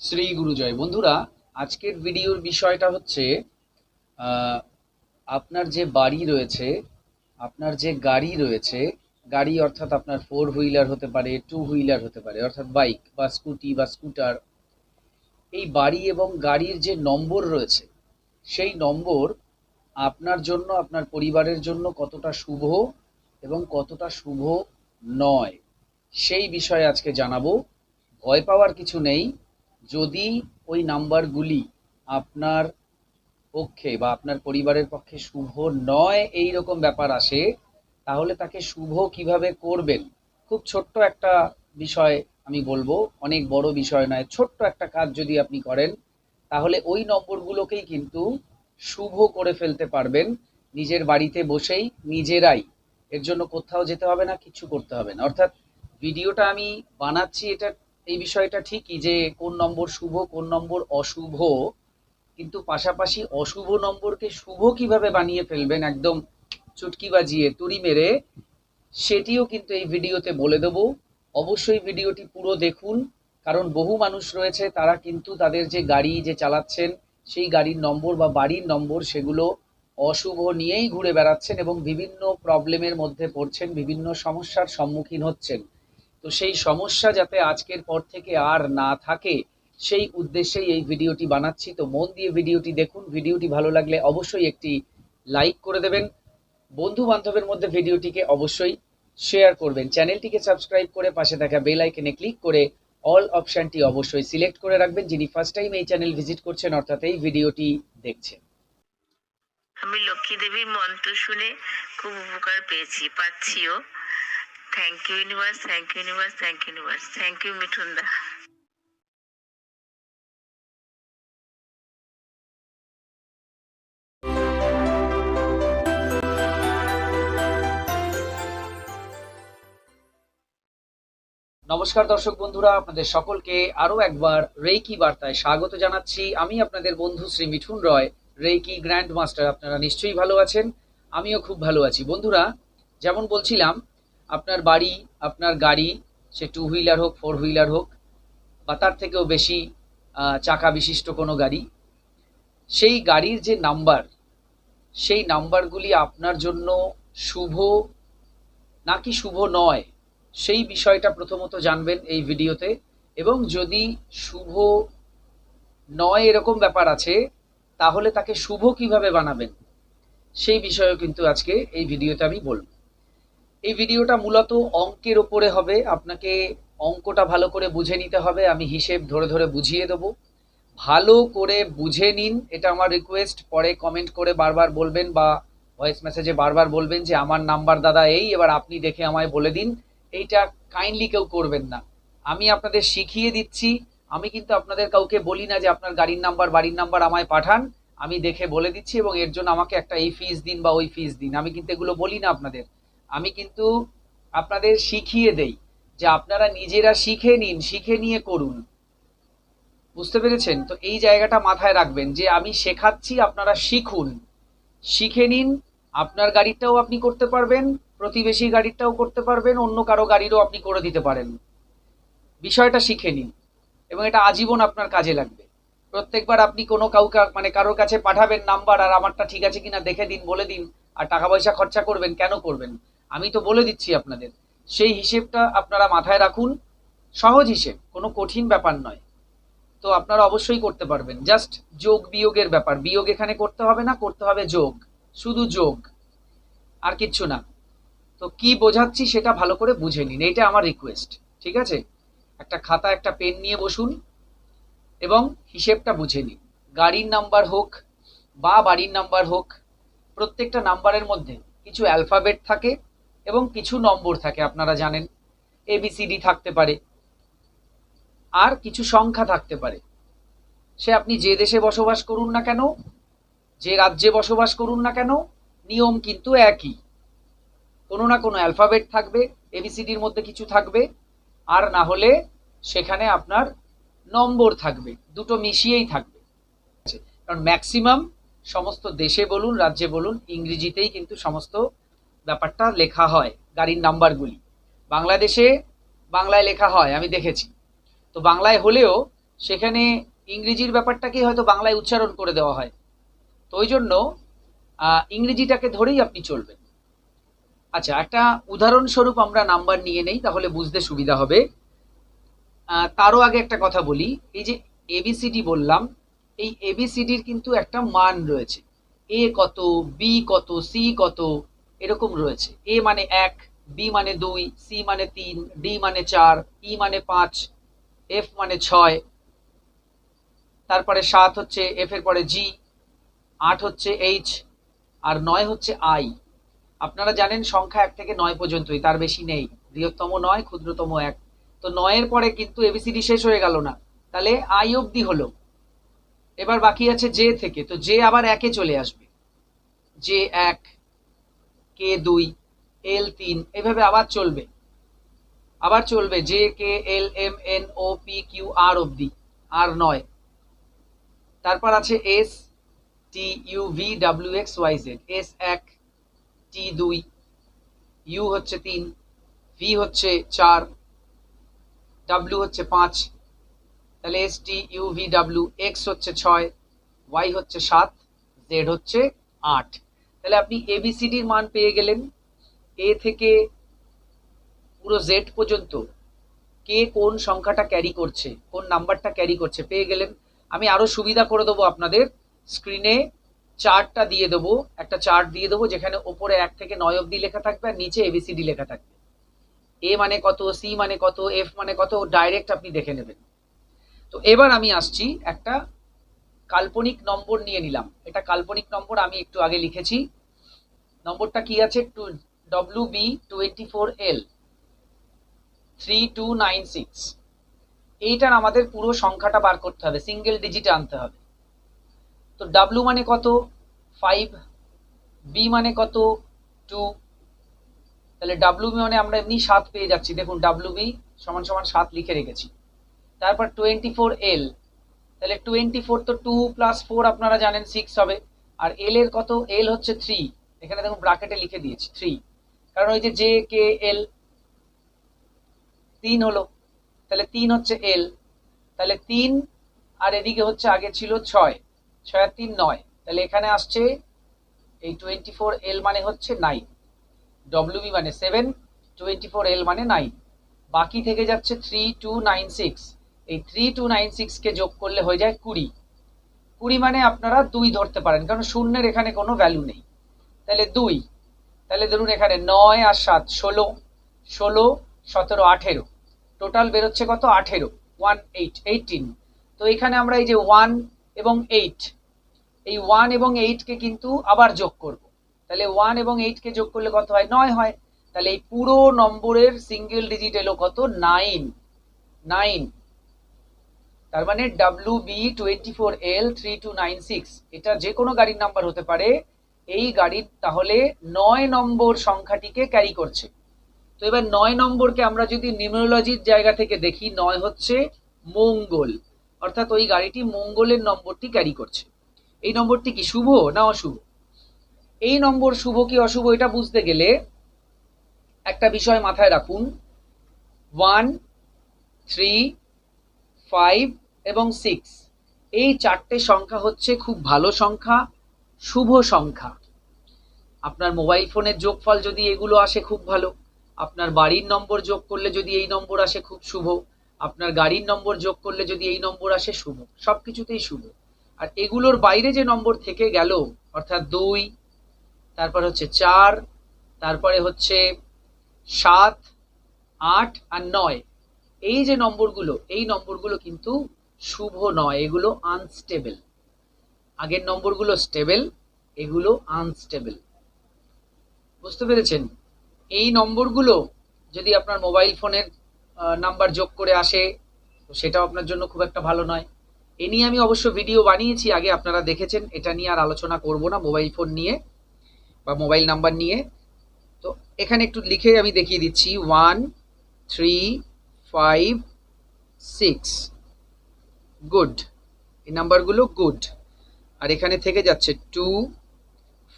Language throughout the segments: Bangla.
শ্রী গুরুজয় বন্ধুরা, আজকের ভিডিওর বিষয়টা হচ্ছে আপনার যে বাড়ি রয়েছে, আপনার যে গাড়ি রয়েছে, গাড়ি অর্থাৎ আপনার ফোর হুইলার হতে পারে টু হুইলার হতে পারে, অর্থাৎ বাইক বা স্কুটি বা স্কুটার এই বাড়ি এবং গাড়ির যে নম্বর রয়েছে, সেই নম্বর আপনার জন্য, আপনার পরিবারের জন্য কতটা শুভ এবং কতটা শুভ নয়, সেই বিষয়ে আজকে জানাব। ভয় পাওয়ার কিছু নেই যদি ওই নাম্বারগুলি আপনার পক্ষে বা আপনার পরিবারের পক্ষে শুভ নয়, এই রকম ব্যাপার আসে, তাহলে তাকে শুভ কীভাবে করবেন? খুব ছোট্ট একটা বিষয় আমি বলব, অনেক বড় বিষয় নয়, ছোট্ট একটা কাজ যদি আপনি করেন, তাহলে ওই নম্বরগুলোকেই কিন্তু শুভ করে ফেলতে পারবেন, নিজের বাড়িতে বসেই নিজেরাই। এর জন্য কোথাও যেতে হবে না, কিছু করতে হবে না। অর্থাৎ ভিডিওটা আমি বানাচ্ছি, এটা এই বিষয়টা ঠিকই যে কোন নম্বর শুভ, কোন নম্বর অশুভ, কিন্তু পাশাপাশি অশুভ নম্বরকে শুভ কীভাবে বানিয়ে ফেলবেন একদম চুটকি বাজিয়ে তুড়ি মেরে, সেটিও কিন্তু এই ভিডিওতে বলে দেবো। অবশ্যই ভিডিওটি পুরো দেখুন, কারণ বহু মানুষ রয়েছে, তারা কিন্তু তাদের যে গাড়ি যে চালাচ্ছেন, সেই গাড়ির নম্বর বা বাড়ির নম্বর সেগুলো অশুভ নিয়েই ঘুরে বেড়াচ্ছেন এবং বিভিন্ন প্রবলেমের মধ্যে পড়ছেন, বিভিন্ন সমস্যার সম্মুখীন হচ্ছেন। তো সেই সমস্যা যাতে আজকের পর থেকে আর না থাকে, সেই উদ্দেশ্যেই এই ভিডিওটি বানাচ্ছি। তো মন দিয়ে ভিডিওটি দেখুন। ভিডিওটি ভালো লাগলে অবশ্যই একটি লাইক করে দেবেন। বন্ধু বান্ধবের মধ্যে ভিডিওটিকে অবশ্যই শেয়ার করবেন। চ্যানেলটিকে সাবস্ক্রাইব করে পাশে থাকা বেল আইকনে ক্লিক করে অল অপশনটি অবশ্যই সিলেক্ট করে রাখবেন। যিনি ফার্স্ট টাইম এই চ্যানেল ভিজিট করছেন, অর্থাৎ এই ভিডিওটি দেখছেন। আমি লক্ষ্মী দেবীর মন্ত্র শুনে খুব উপকার পেয়েছি, পাচ্ছিও। Thank you universe thank you universe thank you universe thank you Mithun da নমস্কার দর্শক বন্ধুরা, আপনাদের সকলকে আরও একবার রেইকি বার্তায় স্বাগত জানাচ্ছি। আমি আপনাদের বন্ধু Shri Mithun Roy, reiki grand master আপনারা নিশ্চয়ই ভালো আছেন, আমিও খুব ভালো আছি। বন্ধুরা, যেমন বলছিলাম আপনার বাড়ি, আপনার গাড়ি, সে টু হুইলার হোক ফোর হুইলার হোক, বা তার থেকেও বেশি চাকা বিশিষ্ট কোনো গাড়ি, সেই গাড়ির যে নাম্বার সেই নাম্বারগুলি আপনার জন্য শুভ, নাকি শুভ নয়, সেই বিষয়টা প্রথমত জানবেন এই ভিডিওতে। এবং যদি শুভ নয় এরকম ব্যাপার আছে, তাহলে তাকে শুভ কীভাবে বানাবেন, সেই বিষয়েও কিন্তু আজকে এই ভিডিওতে আমি বলব। এই ভিডিওটা মূলত অঙ্কের ওপরে হবে। আপনাকে অঙ্কটা ভালো করে বুঝে নিতে হবে। আমি হিসেব ধরে ধরে বুঝিয়ে দেবো। ভালো করে বুঝে নিন। এটা আমার রিকোয়েস্ট পরে কমেন্ট করে বারবার বলবেন বা ভয়েস মেসেজে বারবার বলবেন যে, আমার নাম্বার দাদা এই, এবার আপনি দেখে আমায় বলে দিন। এইটা কাইন্ডলি কেউ করবেন না। আমি আপনাদের শিখিয়ে দিচ্ছি। আমি কিন্তু আপনাদের কাউকে বলি না যে, আপনার গাড়ির নাম্বার বাড়ির নাম্বার আমায় পাঠান। আমি দেখে বলে দিচ্ছি এবং এর জন্য আমাকে একটা এই ফিস দিন বা ওই ফিস দিন। আমি কিন্তু এগুলো বলি না আপনাদের। আমি কিন্তু আপনাদের শিখিয়ে দেই যে আপনারা নিজেরা শিখে নিন, শিখে নিয়ে করুন। বুঝতে পেরেছেন? তো এই জায়গাটা মাথায় রাখবেন যে আমি শেখাচ্ছি, আপনারা শিখুন। শিখে নিন, আপনার গাড়িটাও আপনি করতে পারবেন, প্রতিবেশী গাড়িটাও করতে পারবেন, অন্য কারও গাড়িরও আপনি করে দিতে পারেন। বিষয়টা শিখে নিন এবং এটা আজীবন আপনার কাজে লাগবে। প্রত্যেকবার আপনি কোনো কাউকে মানে কারোর কাছে পাঠাবেন নাম্বার আর আমারটা ঠিক আছে কিনা দেখে দিন, বলে দিন, আর টাকা পয়সা খরচা করবেন, কেন করবেন? আমি তো বলে দিচ্ছি আপনাদের, সেই হিসেবটা আপনারা মাথায় রাখুন, সহজ হিসেব, কোনো কঠিন ব্যাপার নয়। তো আপনারা অবশ্যই করতে পারবেন, জাস্ট যোগ বিয়োগের ব্যাপার, বিয়োগ এখানে করতে হবে না, করতে হবে যোগ, শুধু যোগ, আর কিচ্ছু না। তো কি বোঝাচ্ছি সেটা ভালো করে বুঝে নিন, এটা আমার রিকোয়েস্ট ঠিক আছে? একটা খাতা, একটা পেন নিয়ে বসুন, এবং হিসেবটা বুঝে নিন। গাড়ির নাম্বার হোক, বা বাড়ির নাম্বার হোক, প্রত্যেকটা নাম্বারের মধ্যে কিছু অ্যালফাবেট থাকে এবং কিছু নম্বর থাকে, আপনারা জানেন। এবিসিডি থাকতে পারে। আর কিছু সংখ্যা থাকতে পারে। সে আপনি যে দেশে বসবাস করুন না কেন, যে রাজ্যে বসবাস করুন না কেন, নিয়ম কিন্তু একই। কোনো না কোনো অ্যালফাবেট থাকবে এবিসিডির মধ্যে কিছু থাকবে, আর না হলে সেখানে আপনার নম্বর থাকবে, দুটো মিশিয়েই থাকবে। কারণ ম্যাক্সিমাম সমস্ত দেশে বলুন, রাজ্যে বলুন, ইংরেজিতেই কিন্তু সমস্ত ব্যাপারটা লেখা হয়, গাড়ির নাম্বারগুলি। বাংলাদেশে বাংলায় লেখা হয়, আমি দেখেছি। তো বাংলায় হলেও সেখানে ইংরেজির ব্যাপারটাকেই হয়তো বাংলায় উচ্চারণ করে দেওয়া হয়। তো ওই জন্য ইংরেজিটাকে ধরেই আপনি চলবেন। আচ্ছা একটা উদাহরণস্বরূপ আমরা নাম্বার নিয়ে নেই, তাহলে বুঝতে সুবিধা হবে। তারও আগে একটা কথা বলি, এই যে এবিসিডি বললাম, এই এবিসিডির কিন্তু একটা মান রয়েছে। এ কত বি কত সি কত এরকম রয়েছে। এ মানে এক বি মানে দুই সি মানে তিন ডি মানে চার ই মানে পাঁচ এফ মানে ছয়। তারপরে সাত হচ্ছে এফ এর পরে জি আট হচ্ছে এইচ আর নয় হচ্ছে আই আপনারা জানেন সংখ্যা এক থেকে নয় পর্যন্তই, তার বেশি নেই। বৃহত্তম নয়, ক্ষুদ্রতম এক। তো নয়ের পরে কিন্তু এবিসিডি শেষ হয়ে গেল না। তাহলে আই অবধি হলো। এবার বাকি আছে জে থেকে। তো জে আবার একে চলে আসবে। জে এক কে দুই এল তিন, এভাবে আবার চলবে। আবার চলবে J K L M N O P Q R অবধি, আর নয়। তারপর আছে S T U V W X Y Z S এক টি দুই ইউ হচ্ছে তিন ভি হচ্ছে চার ডাব্লিউ হচ্ছে পাঁচ। তাহলে S T U V W X হচ্ছে ছয় ওয়াই হচ্ছে সাত জেড হচ্ছে আট। তাহলে আপনি এবিসিডির মান পেয়ে গেলেন। এ থেকে পুরো জেড পর্যন্ত কে কোন সংখ্যাটা ক্যারি করছে, কোন নাম্বারটা ক্যারি করছে পেয়ে গেলেন। আমি আরও সুবিধা করে দেবো আপনাদের। স্ক্রিনে চার্টটা দিয়ে দেবো, একটা চার্ট দিয়ে দেবো, যেখানে ওপরে এক থেকে নয় অব্দি লেখা থাকবে আর নিচে এবিসিডি লেখা থাকবে। এ মানে কত সি মানে কত এফ মানে কত ডাইরেক্ট আপনি দেখে নেবেন। তো এবার আমি আসছি একটা কাল্পনিক নম্বর নিয়ে নিলাম। এটা কাল্পনিক নম্বর, আমি একটু আগে লিখেছি। নম্বরটা কি আছে? Two W B twenty four L three two nine six এইটার আমাদের পুরো সংখ্যাটা বার করতে হবে সিঙ্গেল ডিজিটে আনতে হবে। তো ডাব্লু মানে কত? ফাইভ বি মানে কত? টু তাহলে ডাব্লু বি মানে আমরা এমনি সাত পেয়ে যাচ্ছি। দেখুন ডাব্লু বি সমান সমান সাত লিখে রেখেছি। তারপর টোয়েন্টি ফোর এল তাহলে টোয়েন্টি ফোর তো টু প্লাস ফোর আপনারা জানেন সিক্স হবে। আর এল এর কত? এল হচ্ছে থ্রি এখানে দেখুন ব্রাকেটে লিখে দিয়েছি থ্রি কারণ ওই যে জে কে এল তিন হলো। তাহলে তিন হচ্ছে এল তাহলে তিন, আর এদিকে হচ্ছে আগে ছিল ছয়। ছয় আর তিন নয়। তাহলে এখানে আসছে এই টোয়েন্টি ফোর এল মানে হচ্ছে নাইন ডব্লিউবি মানে সেভেন টোয়েন্টি ফোর এল মানে নাইন বাকি থেকে যাচ্ছে থ্রি টু নাইন সিক্স এই থ্রি টু নাইন সিক্সকে যোগ করলে হয়ে যায় কুড়ি। কুড়ি মানে আপনারা দুই ধরতে পারেন, কারণ শূন্যের এখানে কোনো ভ্যালু নেই। তাহলে দুই। তাহলে ধরুন এখানে নয় আর সাত, ষোলো। ষোলো, সতেরো, আঠেরো। টোটাল বেরোচ্ছে কত? আঠেরো। ওয়ান এইট এইটিন তো এখানে আমরা এই যে ওয়ান এবং এইট এই ওয়ান এবং এইটকে কিন্তু আবার যোগ করব। তাহলে ওয়ান এবং এইটকে যোগ করলে কত হয়? নয় হয়। তাহলে এই পুরো নম্বরের সিঙ্গেল ডিজিট এলো কত? নাইন নাইন তার মানে W B twenty four L three two nine six এটা যে কোনো গাড়ির নাম্বার হতে পারে। এই গাড়ির তাহলে নয় নম্বর সংখ্যাটিকে ক্যারি করছে। তো এবার নয় নম্বরকে আমরা যদি নিউমেরোলজির জায়গা থেকে দেখি, নয় হচ্ছে মঙ্গল। অর্থাৎ ওই গাড়িটি মঙ্গলের নম্বরটি ক্যারি করছে। এই নম্বরটি কি শুভ না অশুভ? এই নম্বর শুভ কি অশুভ এটা বুঝতে গেলে একটা বিষয় মাথায় রাখুন। ওয়ান থ্রি ফাইভ এবং সিক্স এই চারটে সংখ্যা হচ্ছে খুব ভালো সংখ্যা, শুভ সংখ্যা। আপনার মোবাইল ফোনের যোগফল যদি এগুলো আসে খুব ভালো, আপনার বাড়ির নম্বর যোগ করলে যদি এই নম্বর আসে খুব শুভ, আপনার গাড়ির নম্বর যোগ করলে যদি এই নম্বর আসে শুভ সব কিছুতেই শুভ। আর এগুলোর বাইরে যে নম্বর থেকে গেল, অর্থাৎ দুই, তারপর হচ্ছে চার, তারপরে হচ্ছে সাত, আট আর নয়, এই যে নম্বরগুলো, এই নম্বরগুলো কিন্তু শুভ নয়, এগুলো আনস্টেবল আগের নম্বরগুলো স্টেবল এগুলো আনস্টেবল বুঝতে পেরেছেন? এই নম্বরগুলো যদি আপনার মোবাইল ফোনের নাম্বার যোগ করে আসে, তো সেটাও আপনার জন্য খুব একটা ভালো নয়। এ নিয়ে আমি অবশ্য ভিডিও বানিয়েছি, আগে আপনারা দেখেছেন, এটা নিয়ে আর আলোচনা করব না মোবাইল ফোন নিয়ে বা মোবাইল নাম্বার নিয়ে। তো এখানে একটু লিখে আমি দেখিয়ে দিচ্ছি one three five six good এই নাম্বারগুলো গুড আর এখানে থেকে যাচ্ছে two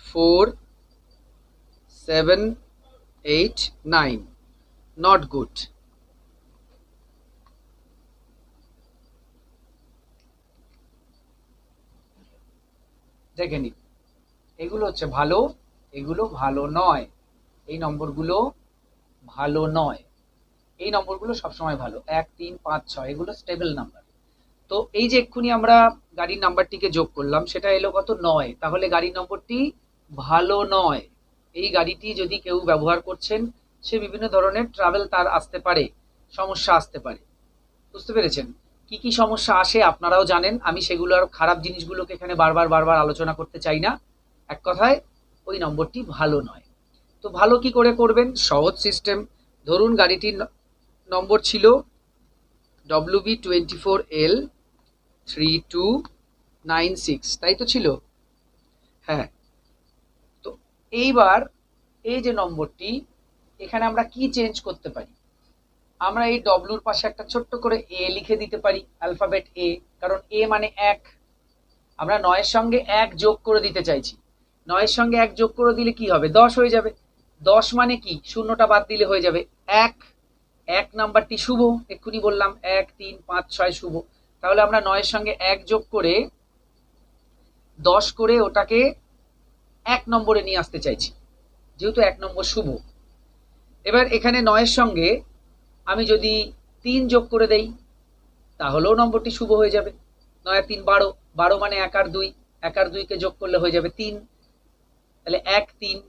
four seven eight nine not good দেখে নিন এগুলো হচ্ছে ভালো, এগুলো ভালো নয়। এই নম্বরগুলো ভালো নয়। এই নম্বরগুলো সবসময় ভালো। এক, তিন, পাঁচ, ছয়, এগুলো স্টেবল নাম্বার তো এই যে এক্ষুনি আমরা গাড়ির নাম্বারটিকে যোগ করলাম, সেটা এলো কত? নয়। তাহলে গাড়ির নম্বরটি ভালো নয়। এই গাড়িটি যদি কেউ ব্যবহার করছেন, সে বিভিন্ন ধরনের ট্রাভেল তার আসতে পারে, সমস্যা আসতে পারে। বুঝতে পেরেছেন? কি কি সমস্যা আসে আপনারাও জানেন। আমি সেগুলো আর খারাপ জিনিসগুলোকে এখানে বারবার বারবার আলোচনা করতে চাই না। এক কথায়, ওই নম্বরটি ভালো নয়। তো ভালো কি করে করবেন? সহজ সিস্টেম ধরুন গাড়িটির নম্বর ছিল W B twenty four L three two nine six তাই তো ছিল? হ্যাঁ। তো এইবার এই যে নম্বরটি, এখানে আমরা কি চেঞ্জ করতে পারি? আমরা এই ডব্লুর পাশে একটা ছোট্ট করে এ লিখে দিতে পারি অ্যালফাবেট এ কারণ এ মানে এক। আমরা নয়ের সঙ্গে এক যোগ করে দিতে চাইছি। নয়ের সঙ্গে এক যোগ করে দিলে কি হবে? দশ হয়ে যাবে। দশ মানে কি? শূন্যটা বাদ দিলে হয়ে যাবে এক। এক নাম্বারটি শুভ, এক্ষুনি বললাম এক, তিন, পাঁচ, ছয় শুভ। তাহলে আমরা নয়ের সঙ্গে এক যোগ করে দশ করে ওটাকে এক নম্বরে নিয়ে আসতে চাইছি। যেহেতু এক নম্বর শুভ। এবার এখানে নয়ের সঙ্গে আমি যদি তিন যোগ করে দেই, তাহলেও নম্বরটি শুভ হয়ে যাবে। নয় তিন বারো। বারো মানে এক আর দুই। এক আর দুইকে যোগ করলে হয়ে যাবে তিন। তাহলে এক, তিন,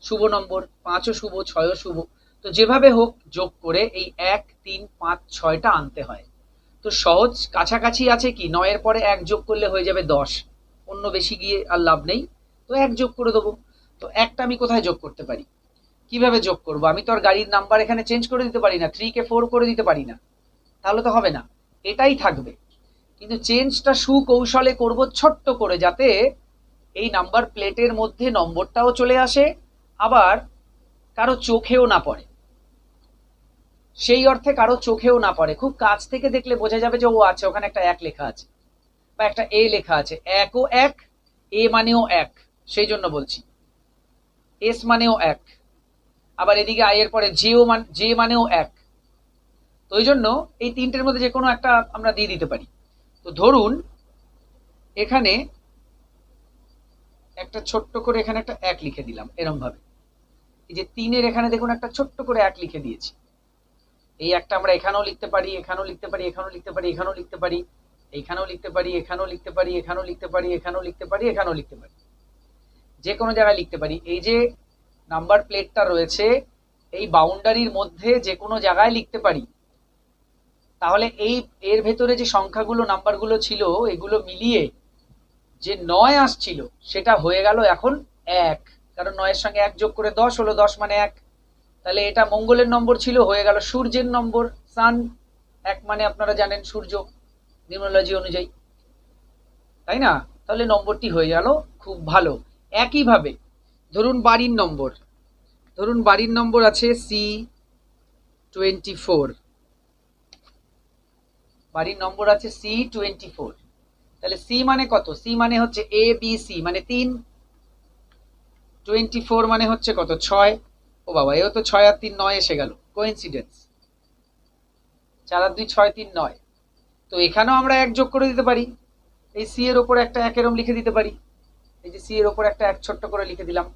শুভ নম্বর। পাঁচও শুভ, ছয়ও শুভ। তো যেভাবে হোক যোগ করে এই এক, তিন, পাঁচ, ছয়টা আনতে হয়। তো সহজ কাছাকাছি আছে কি? নয়ের পরে এক যোগ করলে হয়ে যাবে দশ। অন্য বেশি গিয়ে আর লাভ নেই। তো এক যোগ করে দেবো। তো একটা আমি কোথায় যোগ করতে পারি? কীভাবে যোগ করব? আমি তো আর গাড়ির নাম্বার এখানে চেঞ্জ করে দিতে পারি না। থ্রি কে ফোর করে দিতে পারি না। তাহলে তো হবে না। এটাই থাকবে। কিন্তু চেঞ্জটা সুকৌশলে করব ছোট্ট করে যাতে এই নাম্বার প্লেটের মধ্যে নম্বরটাও চলে আসে। আবার কারও চোখেও না পড়ে। সেই অর্থে কারও চোখেও না পড়ে। খুব কাছ থেকে দেখলে বোঝা যাবে যে ও আছে, ওখানে একটা এক লেখা আছে বা একটা এ লেখা আছে। একও এক, এ মানেও এক, সেই জন্য বলছি। এস মানেও এক, আবার এদিকে আই এর পরে জেও মান, জে মানেও এক। তো ওই জন্য এই তিনটের মধ্যে যে কোনো একটা আমরা দিয়ে দিতে পারি। তো ধরুন, এখানে একটা ছোট্ট করে এখানে একটা এক লিখে দিলাম এরম ভাবে এই যে তিনের এখানে দেখুন একটা ছোট্ট করে এক লিখে দিয়েছি। এই একটা আমরা এখানেও লিখতে পারি, এখানেও লিখতে পারি, এখানেও লিখতে পারি, এখানেও লিখতে পারি, এইখানেও লিখতে পারি, এখানেও লিখতে পারি, এখানেও লিখতে পারি, এখানেও লিখতে পারি, এখানেও লিখতে পারি। যে কোনো জায়গায় লিখতে পারি। এই যে নাম্বার প্লেটটা রয়েছে, এই বাউন্ডারির মধ্যে যে কোনো জায়গায় লিখতে পারি। তাহলে এই, এর ভেতরে যে সংখ্যাগুলো, নাম্বারগুলো ছিল, এগুলো মিলিয়ে যে নয় আসছিল, সেটা হয়ে গেল এখন এক। কারণ নয়ের সঙ্গে এক যোগ করে দশ হলো দশ মানে এক। তাহলে এটা মঙ্গলের নম্বর ছিল, হয়ে গেল সূর্যের নম্বর সান এক মানে আপনারা জানেন সূর্য নিউমোলজি অনুযায়ী। তাই না? তাহলে নম্বরটি হয়ে গেল খুব ভালো। একইভাবে, ধরুন বাড়ির নম্বর। ধরুন বাড়ির নম্বর আছে সি টোয়েন্টি ফোর বাড়ির নম্বর আছে সি টোয়েন্টি ফোর তাহলে সি মানে কত? সি মানে হচ্ছে এ বি সি মানে তিন। টোয়েন্টি ফোর মানে হচ্ছে কত? ছয়। ও বাবা, এও তো ছয় আর তিন নয় এসে গেল। কোইন্সিডেন্স চার আর দুই, ছয়, তিন, নয়। তো এখানেও আমরা এক যোগ করে দিতে পারি। এই সি এর ওপর একটা এক এরম লিখে দিতে পারি। এই যে সি এর ওপর একটা এক ছোট্ট করে লিখে দিলাম।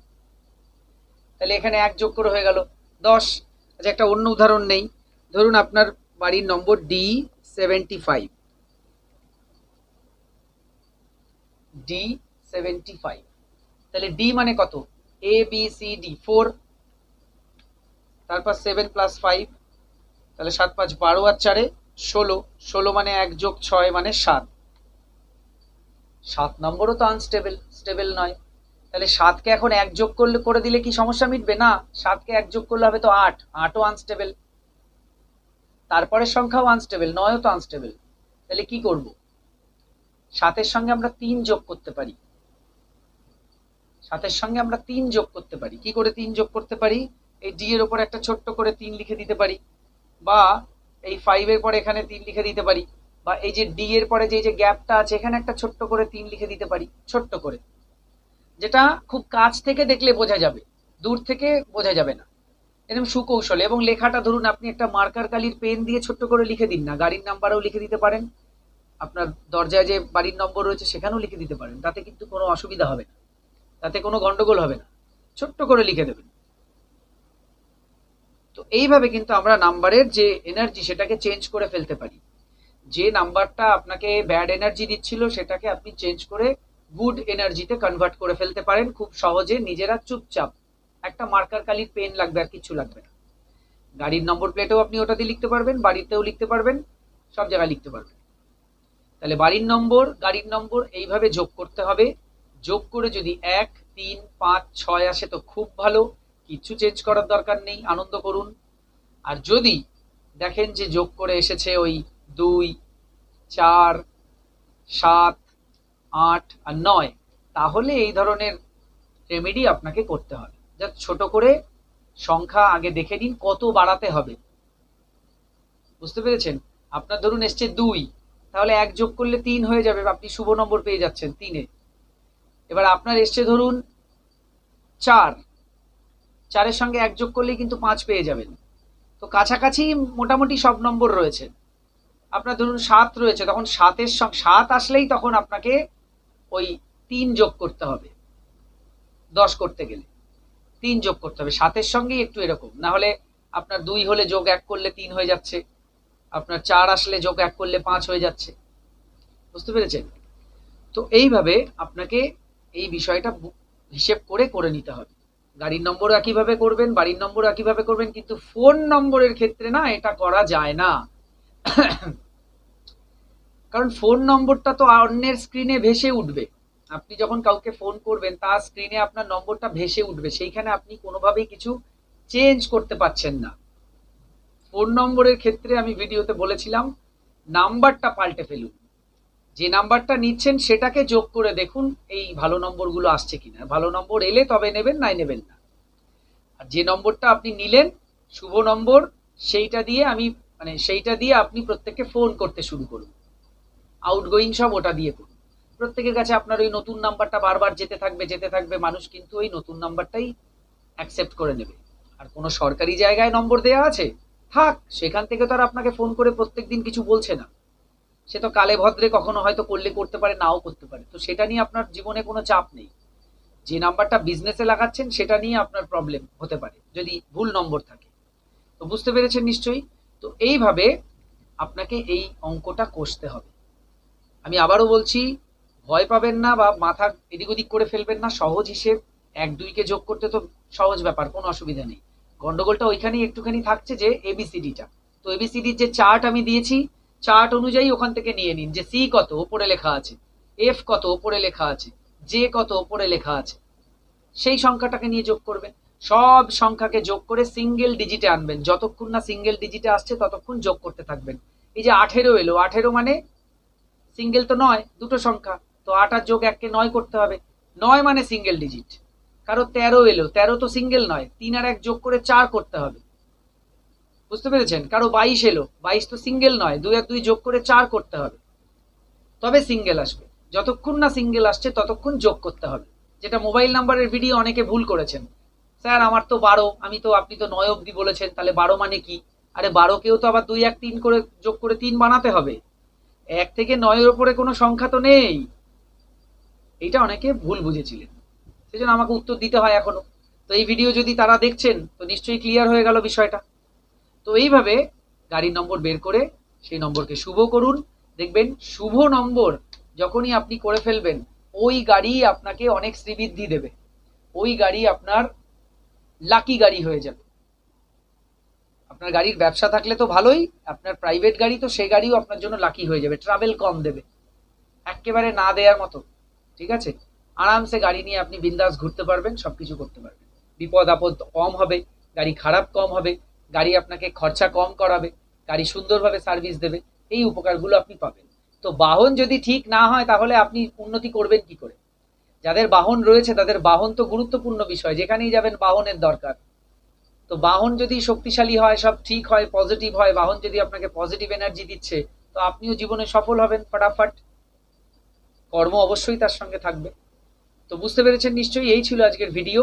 তাহলে এখানে এক যোগ করে হয়ে গেল দশ। আচ্ছা একটা অন্য উদাহরণ নেই। ধরুন আপনার বাড়ির নম্বর D seventy five D seventy five তাহলে ডি মানে কত? A B C D four তারপর সেভেন প্লাস ফাইভ তাহলে সাত পাঁচ বারো আর চারে ষোলো। ষোলো মানে এক যোগ ছয় মানে সাত। সাত নম্বরও তো আনস্টেবল স্টেবল নয়। তাহলে সাতকে এখন এক যোগ করলে, করে দিলে কি সমস্যা মিটবে? না, সাতকে এক যোগ করলে হবে তো আট। আটও আনস্টেবল তারপরের সংখ্যাও আনস্টেবল নয়ও তো আনস্টেবল তাহলে কি করব? সাতের সঙ্গে আমরা তিন যোগ করতে পারি। সাতের সঙ্গে আমরা তিন যোগ করতে পারি। কি করে তিন যোগ করতে পারি? এই ডি এর ওপর একটা ছোট্ট করে তিন লিখে দিতে পারি, বা এই ফাইভের পরে এখানে তিন লিখে দিতে পারি, বা এই যে ডি এর পরে যে যে গ্যাপটা আছে, এখানে একটা ছোট্ট করে তিন লিখে দিতে পারি, ছোট্ট করে। যেটা খুব কাছ থেকে দেখলে বোঝা যাবে, দূর থেকে বোঝা যাবে না। এরকম সুকৌশল, এবং লেখাটা ধরুন আপনি একটা মার্কার কালির পেন দিয়ে ছোট্ট করে লিখে দিন না, গাড়ির নাম্বারও লিখে দিতে পারেন, আপনার দরজায় যে বাড়ির নম্বর রয়েছে সেখানেও লিখে দিতে পারেন, তাতে কিন্তু কোনো অসুবিধা হবে না, তাতে কোনো গন্ডগোল হবে না, ছোট্ট করে লিখে দেবেন। তো এইভাবে কিন্তু আমরা নাম্বারের যে এনার্জি সেটাকে চেঞ্জ করে ফেলতে পারি। যে নাম্বারটা আপনাকে ব্যাড এনার্জি দিচ্ছিল, সেটাকে আপনি চেঞ্জ করে গুড এনার্জিতে কনভার্ট করে ফেলতে পারেন। খুব সহজে নিজেরা চুপচাপ একটা মার্কার কালির পেন লাগবে আর কিছু লাগবে না। গাড়ির নম্বর প্লেটেও আপনি ওটা দিয়ে লিখতে পারবেন, বাড়িতেও লিখতে পারবেন, সব জায়গায় লিখতে পারবেন। তাহলে বাড়ির নম্বর, গাড়ির নম্বর এইভাবে যোগ করতে হবে। যোগ করে যদি এক, তিন, পাঁচ, ছয় আসে তো খুব ভালো। কিচ্ছু চেঞ্জ করার দরকার নেই, আনন্দ করুন। আর যদি দেখেন যে যোগ করে এসেছে ওই দুই, চার, সাত, আট আর নয়, তাহলে এই ধরনের রেমেডি আপনাকে করতে হবে। যা ছোট করে সংখ্যা আগে দেখে নিন, কত বাড়াতে হবে। বুঝতে পেরেছেন? আপনার ধরুন এসছে দুই, তাহলে এক যোগ করলে তিন হয়ে যাবে, আপনি শুভ নম্বর পেয়ে যাচ্ছেন তিনে। এবার আপনার এসছে ধরুন চার চারের সঙ্গে এক যোগ করলেই কিন্তু পাঁচ পেয়ে যাবেন। তো কাছাকাছি মোটামুটি সব নম্বর রয়েছে। আপনার ধরুন সাত রয়েছে, তখন সাতের সঙ্গে সাত আসলেই তখন আপনাকে ওই তিন যোগ করতে হবে। দশ করতে গেলে। তিন যোগ করতে হবে। সাতের সঙ্গেই একটু এরকম। না হলে আপনার দুই হলে যোগ এক করলে তিন হয়ে যাচ্ছে। আপনার চার আসলে যোগ এক করলে পাঁচ হয়ে যাচ্ছে। বুঝতে পেরেছেন? তো এইভাবে আপনাকে এই বিষয়টা হিসেব করে করে নিতে হবে। গাড়ির নম্বর একইভাবে করবেন, বাড়ির নম্বর একইভাবে করবেন, কিন্তু ফোন নম্বরের ক্ষেত্রে না এটা করা যায় না। কারণ ফোন নম্বরটা তো অন্যের স্ক্রিনে ভেসে উঠবে। আপনি যখন কাউকে ফোন করবেন, তার স্ক্রিনে আপনার নম্বরটা ভেসে উঠবে। সেইখানে আপনি কোনোভাবেই কিছু চেঞ্জ করতে পারছেন না। ফোন নম্বরের ক্ষেত্রে আমি ভিডিওতে বলেছিলাম, নাম্বারটা পাল্টে ফেলুন। যে নাম্বারটা নিচ্ছেন সেটাকে যোগ করে দেখুন এই ভালো নম্বরগুলো আসছে কিনা। ভালো নম্বর এলে তবে নেবেন, নাই নেবেন না। আর যে নম্বরটা আপনি নিলেন, শুভ নম্বর, সেইটা দিয়ে আমি মানে সেইটা দিয়ে আপনি প্রত্যেককে ফোন করতে শুরু করুন। আউটগোয়িং সব ওটা দিয়ে করুন। প্রত্যেকের কাছে আপনার ওই নতুন নাম্বারটা বারবার যেতে থাকবে যেতে থাকবে, মানুষ কিন্তু ওই নতুন নাম্বারটাই অ্যাকসেপ্ট করে নেবে। আর কোনো সরকারি জায়গায় নম্বর দেওয়া আছে? থাক, সেখান থেকে তো আর আপনাকে ফোন করে প্রত্যেকদিন কিছু বলছে না। সে তো কালে ভদ্রে কখনো হয়তো করলে করতে পারে, নাও করতে পারে। তো সেটা নিয়ে আপনার জীবনে কোনো চাপ নেই। যে নাম্বারটা বিজনেসে লাগাচ্ছেন, সেটা নিয়ে আপনার প্রবলেম হতে পারে, যদি ভুল নম্বর থাকে। তো বুঝতে পেরেছেন নিশ্চয়ই? তো এইভাবে আপনাকে এই অঙ্কটা কষতে হবে। আমি আবারও বলছি, ভয় পাবেন না বা মাথা এদিক ওদিক করে ফেলবেন না, সহজ হিসেব। এক দুইকে যোগ করতে তো সহজ ব্যাপার, কোনো অসুবিধা নেই। গন্ডগোলটা ওইখানেই একটুখানি থাকছে যে এবিসিডিটা তো এবিসিডির যে চার্ট আমি দিয়েছি চার্ট অনুযায়ী ওখান থেকে নিয়ে নিন যে সি কত, ওপরে লেখা আছে, এফ কত, ওপরে লেখা আছে, জে কত, ওপরে লেখা আছে। সেই সংখ্যাটাকে নিয়ে যোগ করবেন। সব সংখ্যাকে যোগ করে সিঙ্গেল ডিজিটে আনবেন। যতক্ষণ না সিঙ্গেল ডিজিটে আসছে, ততক্ষণ যোগ করতে থাকবেন। এই যে আঠেরো এলো, আঠেরো মানে সিঙ্গেল তো নয়, দুটো সংখ্যা। তো আট আর যোগ এককে নয় করতে হবে। নয় মানে সিঙ্গেল ডিজিট। কারও তেরো এলো, তেরো তো সিঙ্গেল নয়, তিন আর এক যোগ করে চার করতে হবে। বুঝতে পেরেছেন? কারও বাইশ এলো। বাইশ তো সিঙ্গেল নয়। দুই আর দুই যোগ করে চার করতে হবে। তবে সিঙ্গেল আসবে। যতক্ষণ না সিঙ্গেল আসছে, ততক্ষণ যোগ করতে হবে। যেটা মোবাইল নাম্বারের ভিডিও অনেকে ভুল করেছেন। স্যার, আমার তো বারো। আমি তো, আপনি তো নয় অবধি বলেছেন। তাহলে বারো মানে কি? আরে বারোকেও তো আবার দুই এক তিন করে, যোগ করে তিন বানাতে হবে। এক থেকে নয়ের ওপরে কোনো সংখ্যা তো নেই। এইটা অনেকে ভুল বুঝেছিলেন। সেই জন্য আমাকে উত্তর দিতে হয় এখনও। তো এই ভিডিও যদি তারা দেখছেন, তো নিশ্চয়ই ক্লিয়ার হয়ে গেল বিষয়টা। তো এইভাবে গাড়ির নম্বর বের করে সেই নম্বরকে শুভ করুন। দেখবেন শুভ নম্বর যখনই আপনি করে ফেলবেন, ওই গাড়ি আপনাকে অনেক শ্রীবৃদ্ধি দেবে। ওই গাড়ি আপনার লাকি গাড়ি হয়ে যাবে। আপনার গাড়ির ব্যবসা থাকলে তো ভালোই, আপনার প্রাইভেট গাড়ি তো সেই গাড়িও আপনার জন্য লাকি হয়ে যাবে ট্রাভেল কম দেবে। একেবারে না দেওয়ার মতো, ঠিক আছে? আরামসে গাড়ি নিয়ে আপনি বিন্দাস ঘুরতে পারবেন, সবকিছু করতে পারবেন। বিপদ আপদ কম হবে, গাড়ি খারাপ কম হবে গাড়ি আপনাকে খরচা কম করাবে, গাড়ি সুন্দরভাবে সার্ভিস দেবে, এই উপকারগুলো আপনি পাবেন। তো বাহন যদি ঠিক না হয়, তাহলে আপনি উন্নতি করবেন কি করে? যাদের বাহন রয়েছে, তাদের বাহন তো গুরুত্বপূর্ণ বিষয়, যেখানেই যাবেন বাহনের দরকার। তো বাহন যদি শক্তিশালী হয়, সব ঠিক হয় পজিটিভ হয়, বাহন যদি আপনাকে পজিটিভ এনার্জি দিচ্ছে, তো আপনিও জীবনে সফল হবেন ফটাফট। কর্ম অবশ্যই তার সঙ্গে থাকবে। তো বুঝতে পেরেছেন নিশ্চয়ই, এই ছিল আজকের ভিডিও